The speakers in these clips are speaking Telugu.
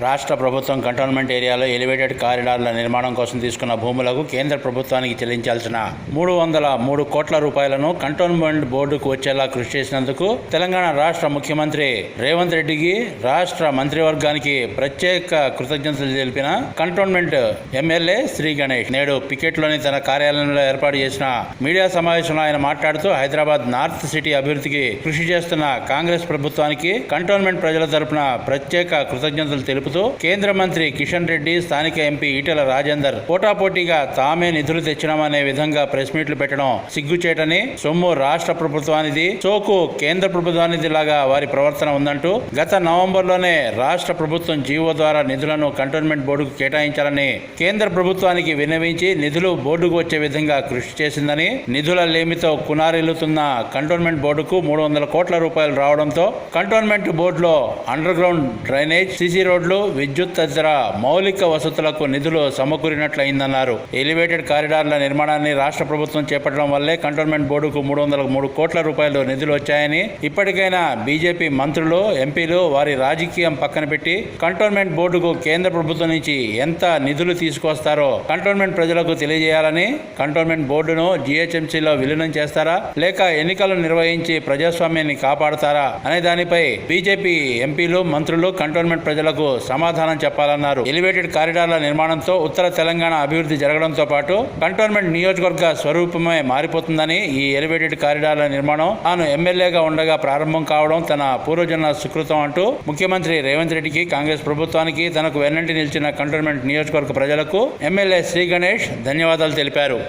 రాష్ట్ర ప్రభుత్వం కంటోన్మెంట్ ఏరియాలో ఎలివేటెడ్ కారిడార్ల నిర్మాణం కోసం తీసుకున్న భూములకు కేంద్ర ప్రభుత్వానికి చెల్లించాల్సిన మూడు వందల మూడు కోట్ల రూపాయలను కంటోన్మెంట్ బోర్డుకు వచ్చేలా కృషి చేసినందుకు తెలంగాణ రాష్ట్ర ముఖ్యమంత్రి రేవంత్ రెడ్డికి రాష్ట్ర మంత్రివర్గానికి ప్రత్యేక కృతజ్ఞతలు తెలిపిన కంటోన్మెంట్ ఎమ్మెల్యే శ్రీ గణేష్. నేడు పికెట్లోని తన కార్యాలయంలో ఏర్పాటు చేసిన మీడియా సమావేశంలో ఆయన మాట్లాడుతూ హైదరాబాద్ నార్త్ సిటీ అభివృద్ధికి కృషి చేస్తున్న కాంగ్రెస్ ప్రభుత్వానికి కంటోన్మెంట్ ప్రజల తరపున ప్రత్యేక కృతజ్ఞతలు తెలుపు పిలుపుతో కేంద్ర మంత్రి కిషన్ రెడ్డి స్థానిక ఎంపీ ఈటెల రాజేందర్ పోటాపోటీగా తామే నిధులు తెచ్చినామనే విధంగా ప్రెస్ మీట్లు పెట్టడం సిగ్గుచేటని సొమ్ము రాష్ట్ర ప్రభుత్వానిది సోకు కేంద్ర ప్రభుత్వానిది లాగా వారి ప్రవర్తన ఉందంటూ గత నవంబర్లోనే రాష్ట్ర ప్రభుత్వం జీవో ద్వారా నిధులను కంటోన్మెంట్ బోర్డుకు కేటాయించాలని కేంద్ర ప్రభుత్వానికి విన్నవించి నిధులు బోర్డుకు వచ్చే విధంగా కృషి చేసిందని నిధుల లేమితో కునారిల్లుతున్న కంటోన్మెంట్ బోర్డుకు మూడు వందల కోట్ల రూపాయలు రావడంతో కంటోన్మెంట్ బోర్డులో అండర్ గ్రౌండ్ డ్రైనేజ్ సిసి రోడ్లు విద్యుత్ తదితర మౌలిక వసతులకు నిధులు సమకూరినట్లయిందన్నారు. ఎలివేటెడ్ కారిడార్ల నిర్మాణాన్ని రాష్ట్ర ప్రభుత్వం చేపట్టడం వల్లే కంటోన్మెంట్ బోర్డుకు మూడు వందల మూడు కోట్ల రూపాయలు నిధులు వచ్చాయని ఇప్పటికైనా బీజేపీ మంత్రులు ఎంపీలు వారి రాజకీయం పక్కన పెట్టి కంటోన్మెంట్ బోర్డుకు కేంద్ర ప్రభుత్వం నుంచి ఎంత నిధులు తీసుకొస్తారో కంటోన్మెంట్ ప్రజలకు తెలియజేయాలని కంటోన్మెంట్ బోర్డును జీహెచ్ఎంసీలో విలీనం చేస్తారా లేక ఎన్నికలు నిర్వహించి ప్రజాస్వామ్యాన్ని కాపాడతారా అనే దానిపై బీజేపీ ఎంపీలు మంత్రులు కంటోన్మెంట్ ప్రజలకు సమాధానం చెప్పాలన్నారు. ఎలివేటెడ్ కారిడార్ల నిర్మాణంతో ఉత్తర తెలంగాణ అభివృద్ధి జరగడంతో పాటు కంటోన్మెంట్ నియోజకవర్గ స్వరూపమే మారిపోతుందని ఈ ఎలివేటెడ్ కారిడార్ల నిర్మాణం తాను ఎమ్మెల్యేగా ఉండగా ప్రారంభం కావడం తన పూర్వజన్మ సుకృతం అంటూ ముఖ్యమంత్రి రేవంత్ రెడ్డికి కాంగ్రెస్ ప్రభుత్వానికి తనకు వెన్నంటి నిలిచిన కంటోన్మెంట్ నియోజకవర్గ ప్రజలకు ఎమ్మెల్యే శ్రీ గణేష్ ధన్యవాదాలు తెలిపారు.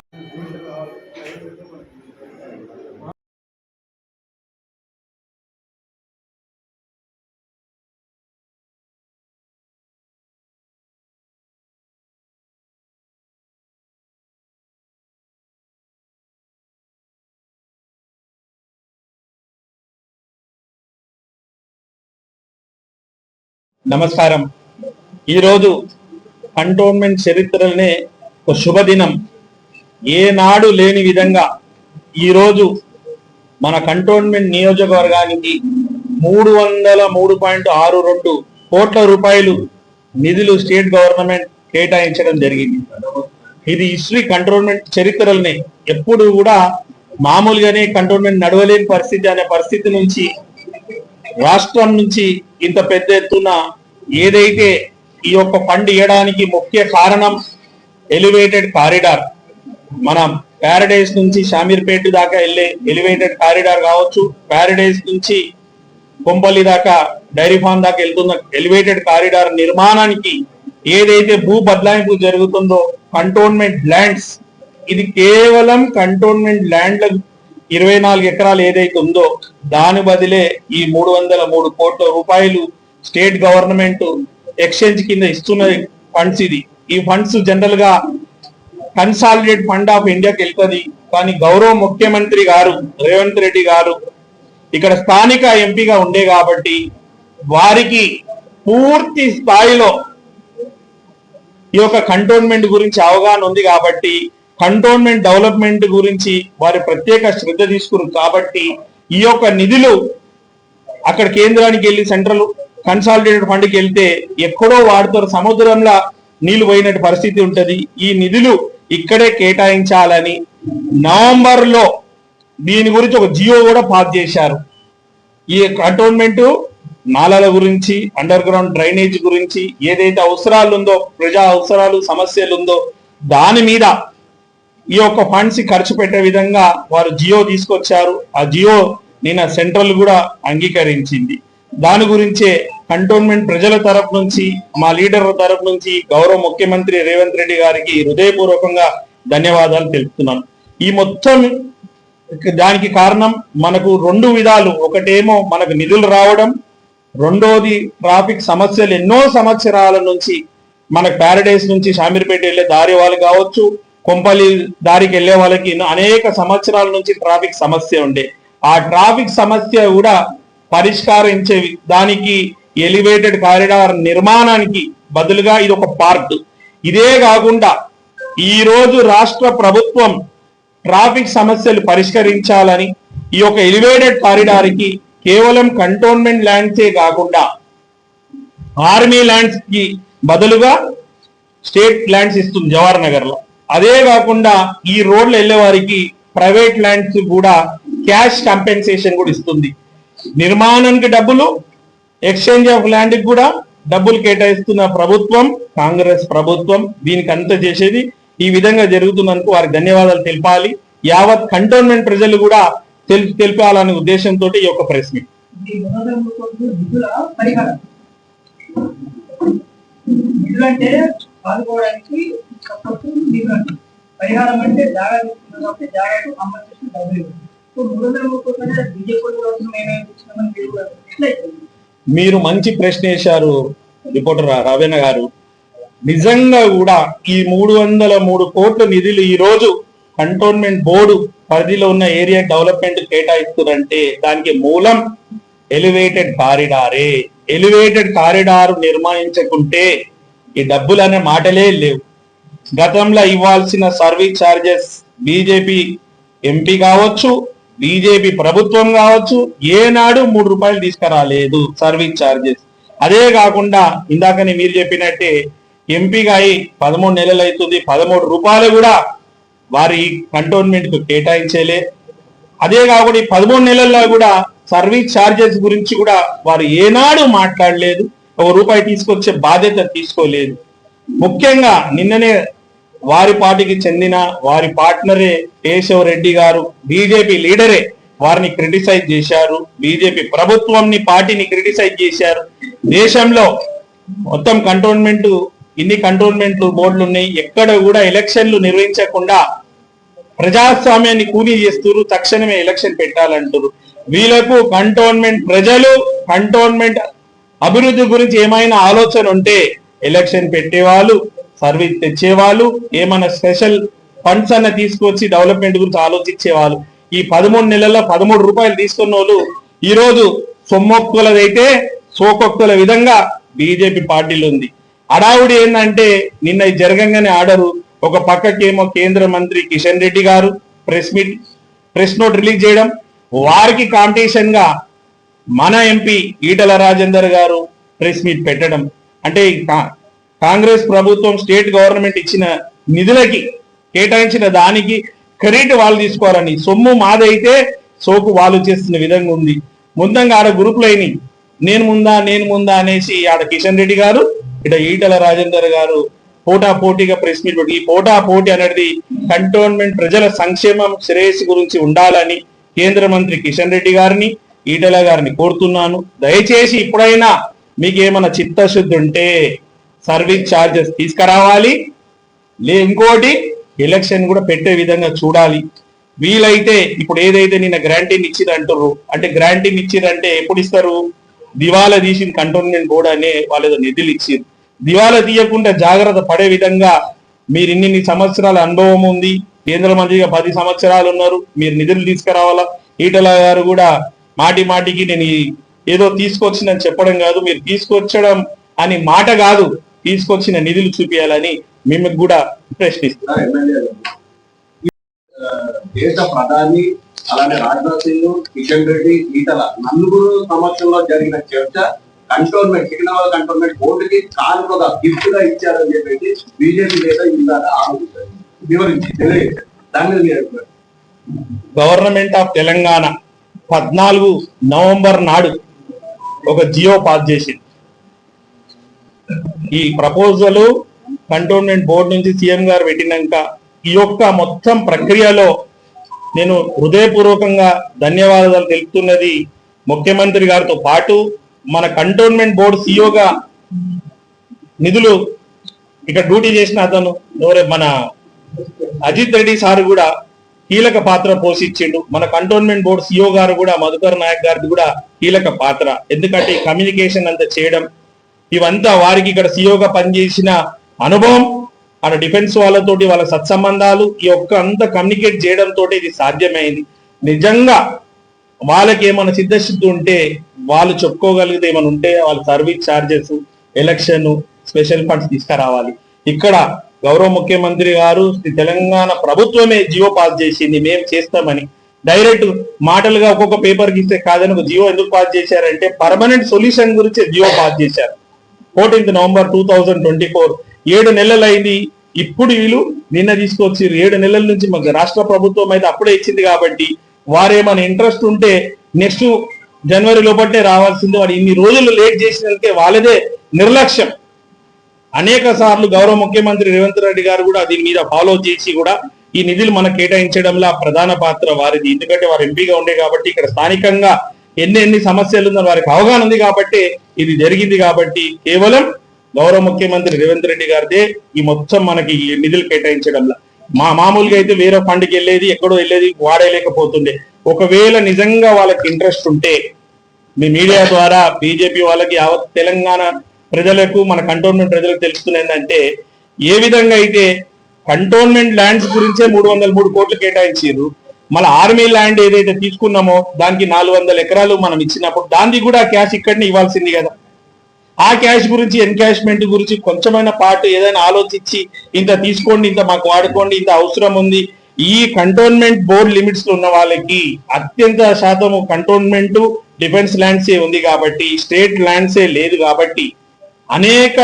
నమస్కారం. ఈరోజు కంటోన్మెంట్ చరిత్రలనే ఒక శుభదినం. ఏనాడు లేని విధంగా ఈరోజు మన కంటోన్మెంట్ నియోజకవర్గానికి మూడు వందల మూడు పాయింట్ ఆరు రెండు కోట్ల రూపాయలు నిధులు స్టేట్ గవర్నమెంట్ కేటాయించడం జరిగింది. ఇది హిస్టరీ కంటోన్మెంట్ చరిత్రలని ఎప్పుడు కూడా మామూలుగానే కంటోన్మెంట్ నడవలేని పరిస్థితి అనే పరిస్థితి నుంచి రాష్ట్రం నుంచి ఇంత పెద్ద ఎత్తున ఏదైతే ఈ యొక్క ఫండ్ ఇవ్వడానికి ముఖ్య కారణం ఎలివేటెడ్ కారిడార్ మనం ప్యారడైజ్ నుంచి షామీర్పేట దాకా వెళ్ళే ఎలివేటెడ్ కారిడార్ కావచ్చు ప్యారడైజ్ నుంచి కొంపల్లి దాకా డైరీ ఫామ్ దాకా వెళ్తున్న ఎలివేటెడ్ కారిడార్ నిర్మాణానికి ఏదైతే భూ బదలాయింపు జరుగుతుందో కంటోన్మెంట్ ల్యాండ్స్ ఇది కేవలం కంటోన్మెంట్ ల్యాండ్ల ఇరవై నాలుగు ఎకరాలు ఏదైతే ఉందో దాని బదిలే ఈ మూడు వందల మూడు కోట్ల రూపాయలు స్టేట్ గవర్నమెంట్ ఎక్స్చేంజ్ కింద ఇస్తున్న ఫండ్స్ ఇది. ఈ ఫండ్స్ జనరల్గా కన్సాలిడేట్ ఫండ్ ఆఫ్ ఇండియాకి వెళ్తుంది. కానీ గౌరవ ముఖ్యమంత్రి గారు రేవంత్ రెడ్డి గారు ఇక్కడ స్థానిక ఎంపీగా ఉండే కాబట్టి వారికి పూర్తి స్థాయిలో ఈ యొక్క కంటోన్మెంట్ గురించి అవగాహన ఉంది కాబట్టి కంటోన్మెంట్ డెవలప్మెంట్ గురించి వారి ప్రత్యేక శ్రద్ధ తీసుకున్నారు కాబట్టి ఈ యొక్క నిధులు అక్కడ కేంద్రానికి వెళ్ళి సెంట్రల్ కన్సాలిడేటెడ్ ఫండ్కి వెళ్తే ఎక్కడో వాడుతారు సముద్రంలో నీళ్ళు పోయినట్టు పరిస్థితి ఉంటుంది. ఈ నిధులు ఇక్కడే కేటాయించాలని నవంబర్లో దీని గురించి ఒక జియో కూడా పాస్ చేశారు. ఈ కంటోన్మెంట్ నాలాల గురించి అండర్ గ్రౌండ్ డ్రైనేజ్ గురించి ఏదైతే అవసరాలు ఉందో ప్రజా అవసరాలు సమస్యలు ఉందో దాని మీద ఈ యొక్క ఫండ్స్ ఖర్చు పెట్టే విధంగా వారు జియో తీసుకొచ్చారు. ఆ జియో నిన్న సెంట్రల్ కూడా అంగీకరించింది. దాని గురించే కంటోన్మెంట్ ప్రజల తరపు నుంచి మా లీడర్ తరపు నుంచి గౌరవ ముఖ్యమంత్రి రేవంత్ రెడ్డి గారికి హృదయపూర్వకంగా ధన్యవాదాలు తెలుపుతున్నాను. ఈ మొత్తం దానికి కారణం మనకు రెండు విధాలు. ఒకటేమో మనకు నిధులు రావడం రెండోది ట్రాఫిక్ సమస్యలు ఎన్నో సంవత్సరాల నుంచి మనకు ప్యారడైస్ నుంచి షామీర్పేట వెళ్ళే దారి వాళ్ళు కావచ్చు కొంపల్లి దారికి వెళ్ళే వాళ్ళకి అనేక సంవత్సరాల నుంచి ట్రాఫిక్ సమస్య ఉండే. ఆ ట్రాఫిక్ సమస్య కూడా పరిష్కరించే దానికి ఎలివేటెడ్ కారిడార్ నిర్మాణానికి బదులుగా ఇది ఒక పార్ట్. ఇదే కాకుండా ఈ రోజు రాష్ట్ర ప్రభుత్వం ట్రాఫిక్ సమస్యలు పరిష్కరించాలని ఈ యొక్క ఎలివేటెడ్ కారిడార్కి కేవలం కంటోన్మెంట్ ల్యాండ్సే కాకుండా ఆర్మీ ల్యాండ్స్కి బదులుగా స్టేట్ ల్యాండ్స్ ఇస్తుంది జవహర్ నగర్లో అదే కాకుండా ఈ రోడ్లు వెళ్ళే వారికి ప్రైవేట్ ల్యాండ్స్ కూడా క్యాష్ కంపెన్సేషన్ కూడా ఇస్తుంది. నిర్మాణానికి డబ్బులు ఎక్స్చేంజ్ ఆఫ్ ల్యాండ్ కూడా డబ్బులు కేటాయిస్తున్న ప్రభుత్వం కాంగ్రెస్ ప్రభుత్వం దీనికి అంత చేసేది. ఈ విధంగా జరుగుతున్నందుకు వారికి ధన్యవాదాలు తెలపాలి. యావత్ కంటోన్మెంట్ ప్రజలు కూడా తెల్ తెలిపాలనే ఉద్దేశంతో ఈ యొక్క ప్రెస్ మీట్. ఈ కోట్ల నిధుల పరిహారం అంటే జాగ్రత్త ప్రభుత్వం నిధులు కాబట్టి జాగాకు కాంపన్సేషన్ డబ్బులు ఇవ్వాలి. సో మూడు వందల ముప్పై కోట్ల బీజేపీ కోసం ఏమేమి మీరు మంచి ప్రశ్న వేశారు రిపోర్టర్ రవీణ గారు నిజంగా కూడా ఈ మూడు వందల మూడు కోట్ల నిధులు ఈ రోజు కంటోన్మెంట్ బోర్డు పరిధిలో ఉన్న ఏరియా డెవలప్మెంట్ కేటాయిస్తుందంటే దానికి మూలం ఎలివేటెడ్ కారిడారే ఎలివేటెడ్ కారిడార్ నిర్మించకుంటే ఈ డబ్బులు అనే మాటలే లేవు గతంలో ఇవ్వాల్సిన సర్వీస్ చార్జెస్ బీజేపీ ఎంపీ కావచ్చు బీజేపీ ప్రభుత్వం కావచ్చు ఏనాడు మూడు రూపాయలు తీసుకురాలేదు సర్వీస్ చార్జెస్. అదే కాకుండా ఇందాకని మీరు చెప్పినట్టే ఎంపీగా అయి పదమూడు నెలలు అవుతుంది పదమూడు రూపాయలు కూడా వారి కంటోన్మెంట్కు కేటాయించలే. అదే కాకుండా ఈ పదమూడు నెలల్లో కూడా సర్వీస్ చార్జెస్ గురించి కూడా వారు ఏనాడు మాట్లాడలేదు. ఒక రూపాయి తీసుకొచ్చే బాధ్యత తీసుకోలేదు. ముఖ్యంగా నిన్ననే వారి పార్టీకి చెందిన వారి పార్ట్నరే కేశవ రెడ్డి గారు బీజేపీ లీడరే వారిని క్రిటిసైజ్ చేశారు. బీజేపీ ప్రభుత్వంని పార్టీని క్రిటిసైజ్ చేశారు. దేశంలో మొత్తం కంటోన్మెంట్ ఇన్ని కంటోన్మెంట్లు బోర్డులు ఉన్నాయి ఎక్కడ కూడా ఎలక్షన్లు నిర్వహించకుండా ప్రజాస్వామ్యాన్ని కూలీ చేస్తున్నారు తక్షణమే ఎలక్షన్ పెట్టాలంటారు వీళ్ళకు కంటోన్మెంట్ ప్రజలు కంటోన్మెంట్ అభివృద్ధి గురించి ఏమైనా ఆలోచన ఉంటే ఎలక్షన్ పెట్టేవాళ్ళు సర్వీస్ తెచ్చేవాళ్ళు ఏమైనా స్పెషల్ ఫండ్స్ అన్న తీసుకొచ్చి డెవలప్మెంట్ గురించి ఆలోచించేవాళ్ళు. ఈ పదమూడు నెలల్లో పదమూడు రూపాయలు తీసుకున్న వాళ్ళు ఈరోజు సొమ్మొక్కులదైతే సోకొక్కుల విధంగా బీజేపీ పార్టీలు ఉంది. అడావుడి ఏంటంటే నిన్న ఇది జరగంగానే ఆర్డరు ఒక పక్కకేమో కేంద్ర మంత్రి కిషన్ రెడ్డి గారు press meet press note release చేయడం. వారికి కాంపిటీషన్గా మన ఎంపీ ఈటల రాజేందర్ గారు ప్రెస్ మీట్ పెట్టడం. అంటే కా- కాంగ్రెస్ ప్రభుత్వం స్టేట్ గవర్నమెంట్ ఇచ్చిన నిధులకి కేటాయించిన దానికి క్రెడిట్ వాళ్ళు తీసుకోవాలని. సొమ్ము మాదైతే సోకు వాళ్ళు చేస్తున్న విధంగా ఉంది. ముందంగా ఆడ గ్రూపులు నేను ముందా నేను ముందా అనేసి ఆడ కిషన్ రెడ్డి గారు ఇట ఈటల రాజేందర్ గారు పోటా పోటీగా ప్రెస్ మీట్ పెట్టి ఈ పోటా పోటీ అనేది కంటోన్మెంట్ ప్రజల సంక్షేమం శ్రేయస్సు గురించి ఉండాలని కేంద్ర మంత్రి కిషన్ రెడ్డి గారిని ఈటల గారిని కోరుతున్నాను. దయచేసి ఇప్పుడైనా మీకేమైనా చిత్తశుద్ధి ఉంటే సర్వీస్ ఛార్జెస్ తీసుకురావాలి. లే ఇంకోటి ఎలక్షన్ కూడా పెట్టే విధంగా చూడాలి. వీలైతే ఇప్పుడు ఏదైతే నిన్న గ్రాంటీని ఇచ్చిర్రు అంటే గ్రాంటీని ఇచ్చిరంటే ఎప్పుడు ఇస్తారు? దివాలా తీసిన కంటోన్మెంట్ బోర్డు అనే వాళ్ళు ఏదో నిధులు ఇచ్చింది దివాలా తీయకుండా జాగ్రత్త పడే విధంగా మీరు ఇన్ని సంవత్సరాల అనుభవం ఉంది కేంద్ర మంత్రిగా పది సంవత్సరాలు ఉన్నారు మీరు నిధులు తీసుకురావాలా? ఈటల గారు కూడా మాటి మాటికి నేను ఏదో తీసుకొచ్చిందని చెప్పడం కాదు మీరు తీసుకొచ్చడం అని మాట కాదు తీసుకొచ్చిన నిధులు చూపించాలని మేము కూడా ప్రశ్నిస్తాం ఎమ్మెల్యే దేశ ప్రధాని అలానే రాజ్నాథ్ సింగ్ కిషన్ రెడ్డి ఈటల నలుగురు సమక్షంలో జరిగిన చర్చ కంటోన్మెంట్ సికింద్రాబాద్ కంటోన్మెంట్ బోర్డుకి కానుకగా గిఫ్ట్గా ఇచ్చారని చెప్పేసి బీజేపీ నేత ఇందాక వివరించి తెలియజేశారు దాని మీద. గవర్నమెంట్ ఆఫ్ తెలంగాణ పద్నాలుగు నవంబర్ నాడు ఒక జియో పాస్ చేసింది. ఈ ప్రపోజల్ కంటోన్మెంట్ బోర్డు నుంచి సీఎం గారు పెట్టినాక ఈ యొక్క మొత్తం ప్రక్రియలో నేను హృదయపూర్వకంగా ధన్యవాదాలు తెలుపుతున్నది ముఖ్యమంత్రి గారితో పాటు మన కంటోన్మెంట్ బోర్డు సీఓగా నిధులు ఇక్కడ డ్యూటీ చేసిన అతను ఎవరే మన అజిత్ రెడ్డి సార్ కూడా కీలక పాత్ర పోషించిండు. మన కంటోన్మెంట్ బోర్డు సిఓ గారు కూడా మధుకర్ నాయక్ గారిది కూడా కీలక పాత్ర. ఎందుకంటే కమ్యూనికేషన్ అంతా చేయడం ఇవంతా వారికి ఇక్కడ సిఓగా పనిచేసిన అనుభవం అక్కడ డిఫెన్స్ వాళ్ళతోటి వాళ్ళ సత్సంబంధాలు ఈ ఒక్క అంత కమ్యూనికేట్ చేయడంతో ఇది సాధ్యమైంది. నిజంగా వాళ్ళకి ఏమైనా సిద్ధశుద్ధి ఉంటే వాళ్ళు చెప్పుకోగలిగితే ఏమైనా ఉంటే వాళ్ళ service charges election special funds తీసుకురావాలి. ఇక్కడ గౌరవ ముఖ్యమంత్రి గారు తెలంగాణ ప్రభుత్వమే జియో పాస్ చేసింది మేము చేస్తామని. డైరెక్ట్ మాటలుగా ఒక్కొక్క పేపర్ ఇస్తే కాదని ఒక జియో ఎందుకు పాస్ చేశారంటే పర్మనెంట్ సొల్యూషన్ గురించి జియో పాస్ చేశారు. Fourteenth November two thousand twenty four ఏడు నెలలు అయింది ఇప్పుడు వీళ్ళు నిన్న తీసుకొచ్చి ఏడు నెలల నుంచి మాకు రాష్ట్ర ప్రభుత్వం అయితే అప్పుడే ఇచ్చింది కాబట్టి వారేమైనా ఇంట్రెస్ట్ ఉంటే నెక్స్ట్ జనవరి లోపటే రావాల్సింది. వాడు ఇన్ని రోజులు లేట్ చేసినందుకే వాళ్ళదే నిర్లక్ష్యం. అనేక సార్లు గౌరవ ముఖ్యమంత్రి రేవంత్ రెడ్డి గారు కూడా దీని మీద ఫాలో చేసి కూడా ఈ నిధులు మనకు కేటాయించడంలో ప్రధాన పాత్ర వారిది. ఎందుకంటే వారు ఎంపీగా ఉండే కాబట్టి ఇక్కడ స్థానికంగా ఎన్ని ఎన్ని సమస్యలు ఉందో వారికి అవగాహన ఉంది కాబట్టి ఇది జరిగింది కాబట్టి కేవలం గౌరవ ముఖ్యమంత్రి రేవంత్ రెడ్డి గారిదే ఈ మొత్తం మనకి ఈ నిధులు కేటాయించడంలో. మా మామూలుగా అయితే వేరే ఫండ్కి వెళ్ళేది ఎక్కడో వెళ్ళేది వాడేయలేకపోతుండే. ఒకవేళ నిజంగా వాళ్ళకి ఇంట్రెస్ట్ ఉంటే మీ మీడియా ద్వారా బీజేపీ వాళ్ళకి యావత్ తెలంగాణ ప్రజలకు మన కంటోన్మెంట్ ప్రజలకు తెలుస్తుంది ఏంటంటే ఏ విధంగా అయితే కంటోన్మెంట్ ల్యాండ్స్ గురించే మూడు వందల మూడు కోట్లు కేటాయించారు మన ఆర్మీ ల్యాండ్ ఏదైతే తీసుకున్నామో దానికి నాలుగు వందల ఎకరాలు మనం ఇచ్చినప్పుడు దానికి కూడా క్యాష్ ఇక్కడనే ఇవ్వాల్సింది కదా. ఆ క్యాష్ గురించి ఎన్కాష్మెంట్ గురించి కొంచెమైన పాటు ఏదైనా ఆలోచించి ఇంత తీసుకోండి ఇంత మాకు వాడుకోండి ఇంత అవసరం ఉంది ఈ కంటోన్మెంట్ బోర్డ్ లిమిట్స్లో ఉన్న వాళ్ళకి అత్యంత శాతం కంటోన్మెంట్ డిఫెన్స్ ల్యాండ్సే ఉంది కాబట్టి స్టేట్ ల్యాండ్సే లేదు కాబట్టి అనేక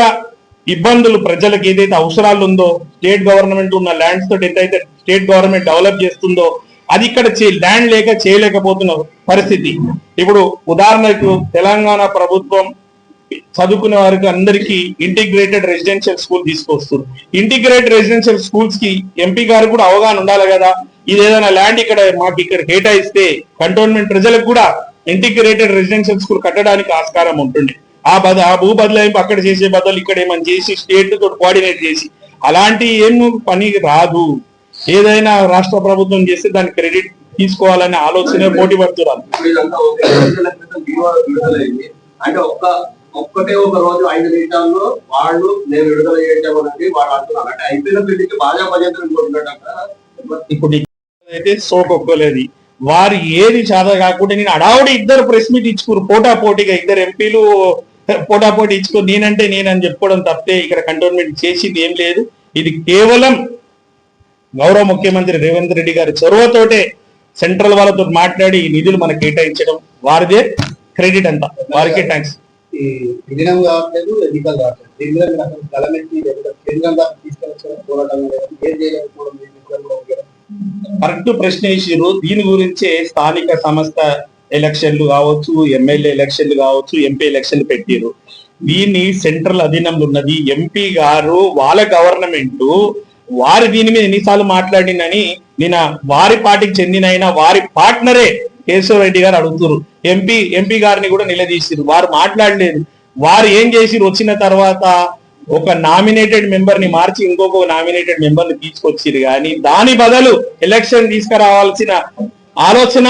ఇబ్బందులు ప్రజలకు ఏదైతే అవసరాలు ఉందో స్టేట్ గవర్నమెంట్ ఉన్న ల్యాండ్స్ తోటి ఎంతైతే స్టేట్ గవర్నమెంట్ డెవలప్ చేస్తుందో అది ఇక్కడ ల్యాండ్ లేక చేయలేకపోతున్న పరిస్థితి. ఇప్పుడు ఉదాహరణకు తెలంగాణ ప్రభుత్వం చదువుకునే వారికి అందరికీ ఇంటిగ్రేటెడ్ రెసిడెన్షియల్ స్కూల్ తీసుకొస్తుంది. ఇంటిగ్రేటెడ్ రెసిడెన్షియల్ స్కూల్స్కి ఎంపీ గారు కూడా అవగాహన ఉండాలి కదా. ఇది ఏదైనా ల్యాండ్ ఇక్కడ మాకు ఇక్కడ కేటాయిస్తే కంటోన్మెంట్ ప్రజలకు కూడా ఇంటిగ్రేటెడ్ రెసిడెన్షియల్ స్కూల్ కట్టడానికి ఆస్కారం ఉంటుంది. ఆ బద ఆ భూ బదలాయింపు అక్కడ చేసే బదులు ఇక్కడ ఏమని చేసి స్టేట్ తోటి కోఆర్డినేట్ చేసి అలాంటి ఏం పని రాదు. ఏదైనా రాష్ట్ర ప్రభుత్వం చేస్తే దాని క్రెడిట్ తీసుకోవాలనే ఆలోచన పోటీ పడుతున్నారు. అంటే ఒక్క ఒక్కటే ఒక రోజు ఐదు నిమిషాల్లో వాళ్ళు నేను విడుదల చేసామని వాళ్ళు అంటున్నారు. అంటే అయిపోయిన పెళ్ళికి బాగా కొట్టినట్టు ఇప్పుడు అయితే సోకొక్కలేదు వారు ఏది చాద కాకుండా నేను అడావుడి ఇద్దరు ప్రెస్ మీట్ ఇచ్చుకురు. పోటా పోటీగా ఇద్దరు ఎంపీలు పోటా పోటీ ఇచ్చుకుని నేనంటే నేనని చెప్పుకోవడం తప్పితే ఇక్కడ కంటోన్మెంట్ చేసింది ఏం లేదు. ఇది కేవలం గౌరవ ముఖ్యమంత్రి రేవంత్ రెడ్డి గారి చొరవతోటే సెంట్రల్ వాళ్ళతో మాట్లాడి ఈ నిధులు మనకు కేటాయించడం. వారిదే క్రెడిట్ అంతా వారికే థ్యాంక్స్ ఈ విలీనం కావట్లేదు ఎన్నికలు కావట్లేదు. దీని మీద మీరు అసలు గలమెత్తి లేకపోతే కేంద్రం దాకా తీసుకెళ్ళచ్చు? పోరాటం లేదు? ఏం చేయలేకపోవడం. కరెక్ట్ ప్రశ్న వేసిర్రు. దీని గురించే స్థానిక సంస్థ ఎలక్షన్లు కావచ్చు ఎమ్మెల్యే ఎలక్షన్లు కావచ్చు ఎంపీ ఎలక్షన్లు పెట్టారు దీన్ని సెంట్రల్ అధీనంలో ఉన్నది ఎంపీ గారు వాళ్ళ గవర్నమెంట్. వారి దీని మీద ఎన్నిసార్లు మాట్లాడినని నిన్న వారి పార్టీకి చెందిన వారి పార్ట్నరే కేశవ రెడ్డి గారు అడుగుతున్నారు ఎంపీ ఎంపీ గారిని కూడా నిలదీసిరు వారు మాట్లాడలేదు. వారు ఏం చేసిరు వచ్చిన తర్వాత ఒక నామినేటెడ్ మెంబర్ని మార్చి ఇంకొక నామినేటెడ్ మెంబర్ని తీసుకొచ్చిరు కానీ దాని బదులు ఎలక్షన్ తీసుకురావాల్సిన ఆలోచన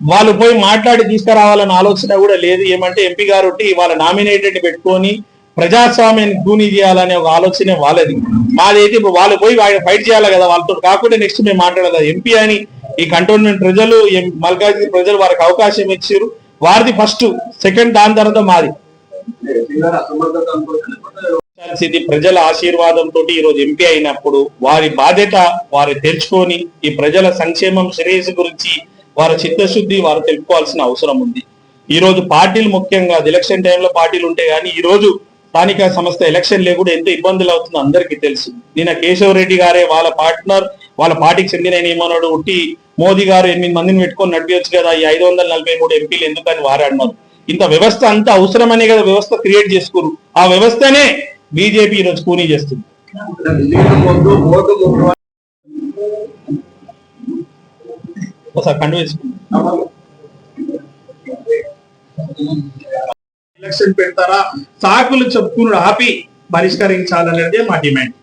వాళ్ళు పోయి మాట్లాడి తీసుకురావాలన్న ఆలోచన కూడా లేదు. ఏమంటే ఎంపీ గారు వాళ్ళ నామినేటెడ్ పెట్టుకొని ప్రజాస్వామ్యాన్ని కూని చేయాలనే ఒక ఆలోచనే వాళ్ళది. మాదైతే ఇప్పుడు వాళ్ళు పోయి ఫైట్ చేయాలి కదా వాళ్ళతో కాకుండా నెక్స్ట్ మేము మాట్లాడాలి ఎంపీ అని ఈ కంటోన్మెంట్ ప్రజలు మల్కాజీ మల్కాజ్గిరి ప్రజలు వారికి అవకాశం ఇచ్చారు. వారిది ఫస్ట్ సెకండ్ దాని తర్వాత మాది. అసమర్థత ఇది ప్రజల ఆశీర్వాదంతో ఈ రోజు ఎంపీ అయినప్పుడు వారి బాధ్యత వారు తెరుచుకొని ఈ ప్రజల సంక్షేమం శ్రేయస్సు గురించి వారి చిత్తశుద్ధి వారు తెలుపుకోవాల్సిన అవసరం ఉంది. ఈ రోజు పార్టీలు ముఖ్యంగా ఎలక్షన్ టైంలో పార్టీలు ఉంటాయి కానీ ఈ రోజు స్థానిక సంస్థ ఎలక్షన్ లేకుండా ఎంత ఇబ్బందులు అవుతుందో అందరికీ తెలుసు. నిన్న కేశవరెడ్డి గారే వాళ్ళ పార్ట్నర్ వాళ్ళ పార్టీకి చెందిన ఏమన్నాడు? ఉట్టి మోదీ గారు ఎనిమిది మందిని పెట్టుకొని నడిపించచ్చు కదా ఈ ఐదు వందల నలభై మూడు ఎంపీలు ఎందుకని వారు అన్నారు. ఇంత వ్యవస్థ అంత అవసరమనే కదా వ్యవస్థ క్రియేట్ చేసుకోరు. ఆ వ్యవస్థనే బీజేపీ ఈరోజు కూనీ చేస్తుంది ఢిల్లీలో ముందు బోర్డు ముఖ్యమంత్రి ఒకసారి కండు వేసుకుంటాం ఎలక్షన్ పెడతారా? సాకులు చెప్పుకున్నాడు ఆపి పరిష్కరించాలనేదే మా డిమాండ్.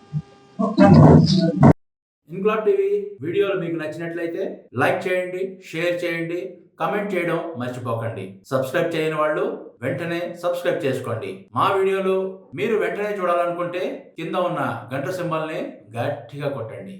ఇన్క్లాబ్ టీవీ వీడియోలు మీకు నచ్చినట్లయితే లైక్ చేయండి షేర్ చేయండి కమెంట్ చేయడం మర్చిపోకండి. సబ్స్క్రైబ్ చేయని వాళ్ళు వెంటనే సబ్స్క్రైబ్ చేసుకోండి. మా వీడియోలు మీరు వెంటనే చూడాలనుకుంటే కింద ఉన్న గంట సింబల్ని గట్టిగా కొట్టండి.